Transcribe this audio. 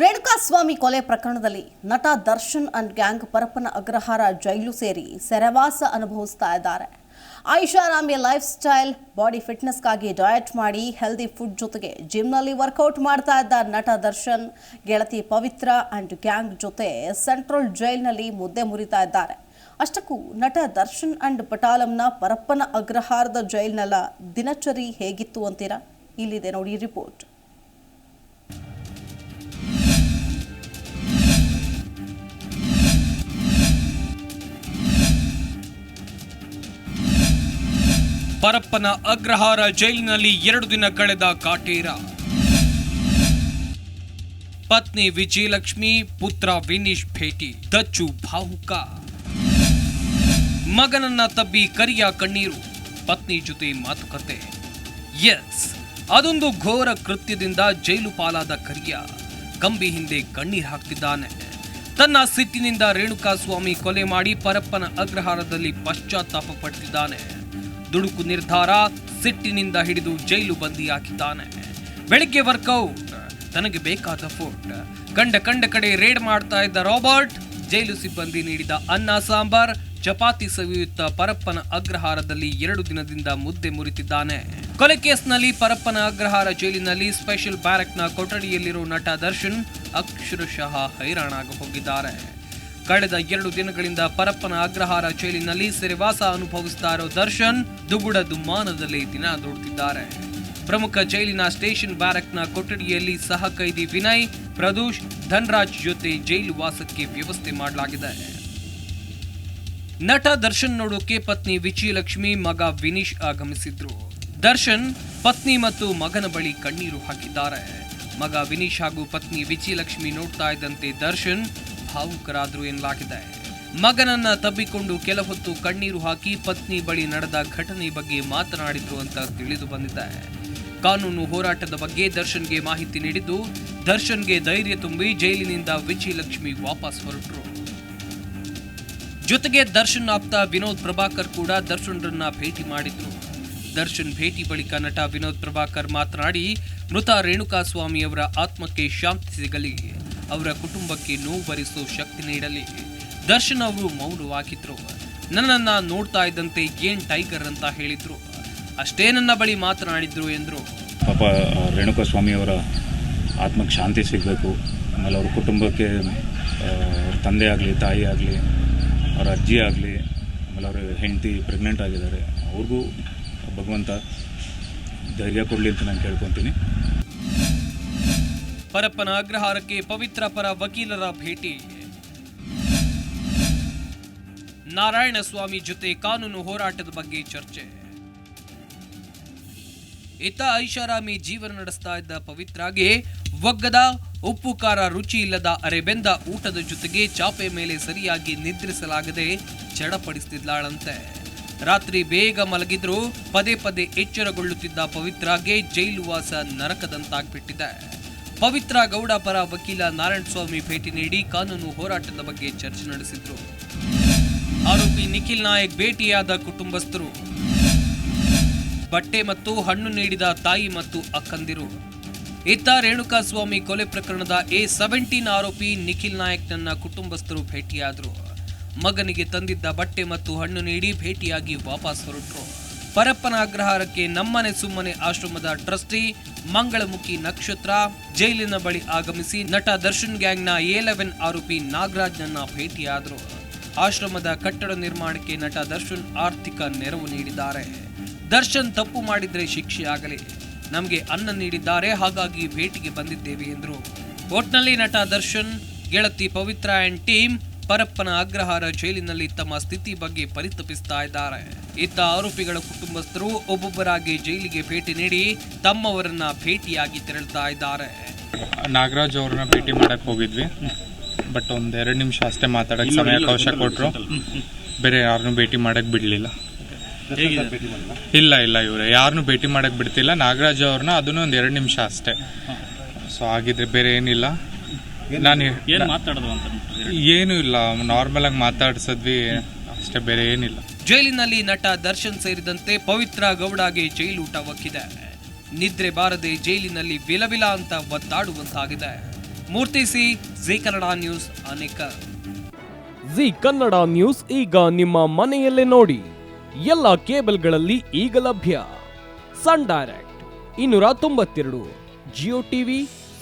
ರೇಣುಕಾಸ್ವಾಮಿ ಕೊಲೆ ಪ್ರಕರಣದಲ್ಲಿ ನಟ Darshan and gang Parappana Agrahara jail ಸೇರಿ ಸೆರೆವಾಸ ಅನುಭವಿಸ್ತಾ ಇದ್ದಾರೆ. ಐಷಾರಾಮಿ ಲೈಫ್ ಸ್ಟೈಲ್, ಬಾಡಿ ಫಿಟ್ನೆಸ್ಗಾಗಿ ಡಯಟ್ ಮಾಡಿ, ಹೆಲ್ದಿ ಫುಡ್ ಜೊತೆಗೆ ಜಿಮ್ನಲ್ಲಿ ವರ್ಕೌಟ್ ಮಾಡ್ತಾ ಇದ್ದ ನಟ ದರ್ಶನ್, ಗೆಳತಿ ಪವಿತ್ರ ಅಂಡ್ ಗ್ಯಾಂಗ್ ಜೊತೆ ಸೆಂಟ್ರಲ್ ಜೈಲ್ನಲ್ಲಿ ಮುದ್ದೆ ಮುರಿತಾ ಇದ್ದಾರೆ. ಅಷ್ಟಕ್ಕೂ ನಟ ದರ್ಶನ್ ಅಂಡ್ ಪಟಾಲಂನ ಪರಪ್ಪನ ಅಗ್ರಹಾರದ ಜೈಲ್ನೆಲ್ಲ ದಿನಚರಿ ಹೇಗಿತ್ತು ಅಂತೀರಾ? ಇಲ್ಲಿದೆ ನೋಡಿ ರಿಪೋರ್ಟ್. ಪರಪ್ಪನ ಅಗ್ರಹಾರ ಜೈಲಿನಲ್ಲಿ ಎರಡು ದಿನ ಕಳೆದ ಕಾಟೇರ. ಪತ್ನಿ ವಿಜಯಲಕ್ಷ್ಮಿ, ಪುತ್ರ ವಿನೀಶ್ ಭೇಟಿ, ದಚ್ಚು ಭಾವುಕ. ಮಗನನ್ನ ತಬ್ಬಿ ಕರಿಯ ಕಣ್ಣೀರು, ಪತ್ನಿ ಜೊತೆ ಮಾತುಕತೆ. ಎಸ್, ಅದೊಂದು ಘೋರ ಕೃತ್ಯದಿಂದ ಜೈಲು ಪಾಲಾದ ಕರಿಯ. ಕಂಬಿ ಹಿಂದೆ ಕಣ್ಣೀರ್ ಹಾಕ್ತಿದ್ದಾನೆ. ತನ್ನ ಸಿಟ್ಟಿನಿಂದ ರೇಣುಕಾಸ್ವಾಮಿ ಕೊಲೆ ಮಾಡಿ ಪರಪ್ಪನ ಅಗ್ರಹಾರದಲ್ಲಿ ಪಶ್ಚಾತ್ತಾಪ ಪಡ್ತಿದ್ದಾನೆ. ದುಡುಕು ನಿರ್ಧಾರ ಸಿಟ್ಟಿನಿಂದ ಹಿಡಿದು ಜೈಲು ಬಂದಿ ಹಾಕಿದ್ದಾನೆ ಬೆಳಿಗ್ಗೆ ವರ್ಕೌಟ್. ತನಗೆ ಬೇಕಾದ ಫುಡ್. ಕಂಡ ಕಂಡ ಕಡೆ ರೇಡ್ ಮಾಡ್ತಾ ಇದ್ದ ರಾಬರ್ಟ್ ಜೈಲು ಸಿಬ್ಬಂದಿ ನೀಡಿದ ಅನ್ನ, ಸಾಂಬಾರ್, ಚಪಾತಿ ಸವಿಯುತ್ತ ಪರಪ್ಪನ ಅಗ್ರಹಾರದಲ್ಲಿ ಎರಡು ದಿನದಿಂದ ಮುದ್ದೆ ಮುರಿತಿದ್ದಾನೆ. ಕೊಲೆ ಕೇಸ್ನಲ್ಲಿ ಪರಪ್ಪನ ಅಗ್ರಹಾರ ಜೈಲಿನಲ್ಲಿ ಸ್ಪೆಷಲ್ ಬ್ಯಾರಕ್ನ ಕೊಠಡಿಯಲ್ಲಿರೋ ನಟ ದರ್ಶನ್ ಅಕ್ಷರಶಃ ಹೈರಾಣಾಗ ಹೋಗಿದ್ದಾರೆ. ಕಳೆದ ಎರಡು ದಿನಗಳಿಂದ ಪರಪ್ಪನ ಅಗ್ರಹಾರ ಜೈಲಿನಲ್ಲಿ ಸೆರೆವಾಸ ಅನುಭವಿಸ್ತಾ ಇರೋ ದರ್ಶನ್ ದುಗುಡ ದುಮ್ಮಾನದಲ್ಲಿ ದಿನ ದೂಡುತ್ತಿದ್ದಾರೆ ಪ್ರಮುಖ ಜೈಲಿನ ಸ್ಟೇಷನ್ ಬ್ಯಾರಕ್ನ ಕೊಠಡಿಯಲ್ಲಿ ಸಹ ಕೈದಿ ವಿನಯ್, ಪ್ರದೂಷ್, ಧನ್ರಾಜ್ ಜೊತೆ ಜೈಲು ವಾಸಕ್ಕೆ ವ್ಯವಸ್ಥೆ ಮಾಡಲಾಗಿದೆ. ನಟ ದರ್ಶನ್ ನೋಡೋಕೆ ಪತ್ನಿ ವಿಜಯಲಕ್ಷ್ಮಿ, ಮಗ ವಿನೀಶ್ ಆಗಮಿಸಿದ್ರು. ದರ್ಶನ್ ಪತ್ನಿ ಮತ್ತು ಮಗನ ಬಳಿ ಕಣ್ಣೀರು ಹಾಕಿದ್ದಾರೆ. ಮಗ ವಿನೀಶ್ ಹಾಗೂ ಪತ್ನಿ ವಿಜಯಲಕ್ಷ್ಮಿ ನೋಡ್ತಾ ಇದ್ದಂತೆ ದರ್ಶನ್ ಭಾವುಕರಾದ್ರು ಎನ್ನಲಾಗಿದೆ ಮಗನನ್ನ ತಬ್ಬಿಕೊಂಡು ಕೆಲ ಹೊತ್ತು ಕಣ್ಣೀರು ಹಾಕಿ ಪತ್ನಿ ಬಳಿ ನಡೆದ ಘಟನೆ ಬಗ್ಗೆ ಮಾತನಾಡಿದ್ರು ಅಂತ ತಿಳಿದು ಬಂದಿದೆ. ಕಾನೂನು ಹೋರಾಟದ ಬಗ್ಗೆ ದರ್ಶನ್ಗೆ ಮಾಹಿತಿ ನೀಡಿದ್ದು, ದರ್ಶನ್ಗೆ ಧೈರ್ಯ ತುಂಬಿ ಜೈಲಿನಿಂದ ವಿಜಯಲಕ್ಷ್ಮಿ ವಾಪಸ್ ಹೊರಟರು. ಜೊತೆಗೆ ದರ್ಶನ್ ಆಪ್ತ ವಿನೋದ್ ಪ್ರಭಾಕರ್ ಕೂಡ ದರ್ಶನ್ರನ್ನ ಭೇಟಿ ಮಾಡಿದ್ರು. ದರ್ಶನ್ ಭೇಟಿ ಬಳಿಕ ನಟ ವಿನೋದ್ ಪ್ರಭಾಕರ್ ಮಾತನಾಡಿ, ಮೃತ ರೇಣುಕಾಸ್ವಾಮಿಯವರ ಆತ್ಮಕ್ಕೆ ಶಾಂತಿ ಸಿಗಲಿ. ಅವರ ಕುಟುಂಬಕ್ಕೆ ನೋವು ಭರಿಸೋ ಶಕ್ತಿ ನೀಡಲಿ. ದರ್ಶನ್ ಅವರು ಮೌನವಾಗಿದ್ರು ನನ್ನನ್ನು ನೋಡ್ತಾ ಇದ್ದಂತೆ ಏನ್ ಟೈಗರ್ ಅಂತ ಹೇಳಿದ್ರು. ಅಷ್ಟೇ ನನ್ನ ಬಳಿ ಮಾತನಾಡಿದ್ರು ಎಂದರು. ಪಾಪ ರೇಣುಕಾ ಸ್ವಾಮಿಯವರ ಆತ್ಮಕ್ಕೆ ಶಾಂತಿ ಸಿಗಬೇಕು. ಆಮೇಲೆ ಅವ್ರ ಕುಟುಂಬಕ್ಕೆ ಅವ್ರ ತಂದೆ ಆಗಲಿ, ತಾಯಿ ಆಗಲಿ, ಅವ್ರ ಅಜ್ಜಿ ಆಗಲಿ, ಆಮೇಲೆ ಅವ್ರ ಹೆಂಡತಿ ಪ್ರೆಗ್ನೆಂಟ್ ಆಗಿದ್ದಾರೆ. ಅವ್ರಿಗೂ ಭಗವಂತ ಧೈರ್ಯ ಕೊಡಲಿ ಅಂತ ನಾನು ಕೇಳ್ಕೊತೀನಿ. ಪರಪ್ಪನ ಅಗ್ರಹಾರಕ್ಕೆ ಪವಿತ್ರ ಪರ ವಕೀಲರ ಭೇಟಿ. ನಾರಾಯಣಸ್ವಾಮಿ ಜೊತೆ ಕಾನೂನು ಹೋರಾಟದ ಬಗ್ಗೆ ಚರ್ಚೆ. ಇತ್ತ ಐಷಾರಾಮಿ ಜೀವನ ನಡೆಸ್ತಾ ಇದ್ದ ಪವಿತ್ರಾಗೆ ಒಗ್ಗದ, ಉಪ್ಪು, ಖಾರ, ರುಚಿ ಇಲ್ಲದ ಅರೆಬೆಂದ ಊಟದ ಜೊತೆಗೆ ಚಾಪೆ ಮೇಲೆ ಸರಿಯಾಗಿ ನಿದ್ರಿಸಲಾಗದೆ ಚಡಪಡಿಸ್ತಿದ್ದಾಳಂತೆ ರಾತ್ರಿ ಬೇಗ ಮಲಗಿದ್ರೂ ಪದೇ ಪದೇ ಎಚ್ಚರಗೊಳ್ಳುತ್ತಿದ್ದ ಪವಿತ್ರಾಗೆ ಜೈಲು ವಾಸ ನರಕದಂತಾಗ್ಬಿಟ್ಟಿದೆ. ಪವಿತ್ರ ಗೌಡ ಪರ ವಕೀಲ ನಾರಾಯಣ ಸ್ವಾಮಿ ಭೇಟಿ ನೀಡಿ ಕಾನೂನು ಹೋರಾಟದ ಬಗ್ಗೆ ಚರ್ಚೆ ನಡೆಸಿದ್ರು. ಆರೋಪಿ ನಿಖಿಲ್ ನಾಯಕ್ ಭೇಟಿಯಾದ ಕುಟುಂಬಸ್ಥರು. ಬಟ್ಟೆ ಮತ್ತು ಹಣ್ಣು ನೀಡಿದ ತಾಯಿ ಮತ್ತು ಅಕ್ಕಂದಿರು. ಇತ್ತ ರೇಣುಕಾಸ್ವಾಮಿ ಕೊಲೆ ಪ್ರಕರಣದ ಎ ಸೆವೆಂಟೀನ್ ಆರೋಪಿ ನಿಖಿಲ್ ನಾಯಕ್ ನನ್ನ ಕುಟುಂಬಸ್ಥರು ಭೇಟಿಯಾದರು. ಮಗನಿಗೆ ತಂದಿದ್ದ ಬಟ್ಟೆ ಮತ್ತು ಹಣ್ಣು ನೀಡಿ ಭೇಟಿಯಾಗಿ ವಾಪಸ್ ಹೊರಟರು. ಪರಪ್ಪನ ಅಗ್ರಹಾರಕ್ಕೆ ನಮ್ಮನೆ ಸುಮ್ಮನೆ ಆಶ್ರಮದ ಟ್ರಸ್ಟಿ ಮಂಗಳಮುಖಿ ನಕ್ಷತ್ರ ಜೈಲಿನ ಬಳಿ ಆಗಮಿಸಿ ನಟ ದರ್ಶನ್ ಗ್ಯಾಂಗ್ನ ಎ ಲೆವೆನ್ ಆರೋಪಿ ನಾಗರಾಜ್ನನ್ನ ಭೇಟಿಯಾದರು. ಆಶ್ರಮದ ಕಟ್ಟಡ ನಿರ್ಮಾಣಕ್ಕೆ ನಟ ದರ್ಶನ್ ಆರ್ಥಿಕ ನೆರವು ನೀಡಿದ್ದಾರೆ. ದರ್ಶನ್ ತಪ್ಪು ಮಾಡಿದ್ರೆ ಶಿಕ್ಷೆ ಆಗಲಿ ನಮಗೆ ಅನ್ನ ನೀಡಿದ್ದಾರೆ, ಹಾಗಾಗಿ ಭೇಟಿಗೆ ಬಂದಿದ್ದೇವೆ ಎಂದರು. ಒಟ್ನಲ್ಲಿ ನಟ ದರ್ಶನ್ ಗೆಳತಿ ಪವಿತ್ರ ಆ್ಯಂಡ್ ಟೀಮ್ ಪರಪ್ಪನ ಅಗ್ರಹಾರ ಜೈಲಿನಲ್ಲಿ ತಮ್ಮ ಸ್ಥಿತಿ ಬಗ್ಗೆ ಪರಿತಪಿಸ್ತಾ ಇದ್ದಾರೆ. ಇತ್ತ ಆರೋಪಿಗಳ ಕುಟುಂಬಸ್ಥರು ಒಬ್ಬೊಬ್ಬರಾಗಿ ಜೈಲಿಗೆ ಭೇಟಿ ನೀಡಿ ತಮ್ಮವರನ್ನ ಭೇಟಿಯಾಗಿ ತೆರಳ್ತಾ ಇದ್ದಾರೆ. ನಾಗರಾಜ್ ಅವ್ರನ್ನ ಭೇಟಿ ಮಾಡಕ್ ಹೋಗಿದ್ವಿ. ಬಟ್ ಒಂದ್ ಎರಡು ನಿಮಿಷ ಅಷ್ಟೇ ಮಾತಾಡಕ್ ಸಮಯಾವಕಾಶ ಕೊಟ್ರು. ಬೇರೆ ಯಾರನ್ನೂ ಭೇಟಿ ಮಾಡಕ್ ಬಿಡ್ಲಿಲ್ಲ. ಇಲ್ಲ ಇಲ್ಲ ಇವ್ರೆ ಯಾರನ್ನೂ ಭೇಟಿ ಮಾಡಕ್ ಬಿಡ್ತಿಲ್ಲ. ನಾಗರಾಜ್ ಅವ್ರನ್ನ ಅದನ್ನ ಒಂದ್ ಎರಡು ನಿಮಿಷ ಅಷ್ಟೇ. ಸೊ ಆಗಿದ್ರೆ ಬೇರೆ ಏನಿಲ್ಲ. ನಾನು ಏನು ಮಾತಾಡೋದು ಅಂತ ಏನು ಇಲ್ಲ ನಾರ್ಮಲ್ ಆಗಿ ಮಾತಾಡ್ಸದ್ವಿ ಅಷ್ಟೇ ಬೇರೆ ಏನಿಲ್ಲ. ಜೈಲಿನಲ್ಲಿ ನಟ ದರ್ಶನ್ ಸೇರಿದಂತೆ ಪವಿತ್ರ ಗೌಡಗೆ ಜೈಲೂಟ ಒಕ್ಕಿದೆ. ನಿದ್ರೆ ಬಾರದೆ ಜೈಲಿನಲ್ಲಿ ವಿಲವಿಲ ಅಂತ ಒದ್ದಾಡುವಂತಾಗಿದೆ. Murthy C Zee Kannada news ಅನೇಕ. ಜಿ ಕನ್ನಡ ನ್ಯೂಸ್ ಈಗ ನಿಮ್ಮ ಮನೆಯಲ್ಲೇ ನೋಡಿ. ಎಲ್ಲ ಕೇಬಲ್ಗಳಲ್ಲಿ ಈಗ ಲಭ್ಯ. ಸನ್ ಡೈರೆಕ್ಟ್ ಇನ್ನೂರ ತೊಂಬತ್ತೆರಡು ಜಿಯೋ ಟಿವಿ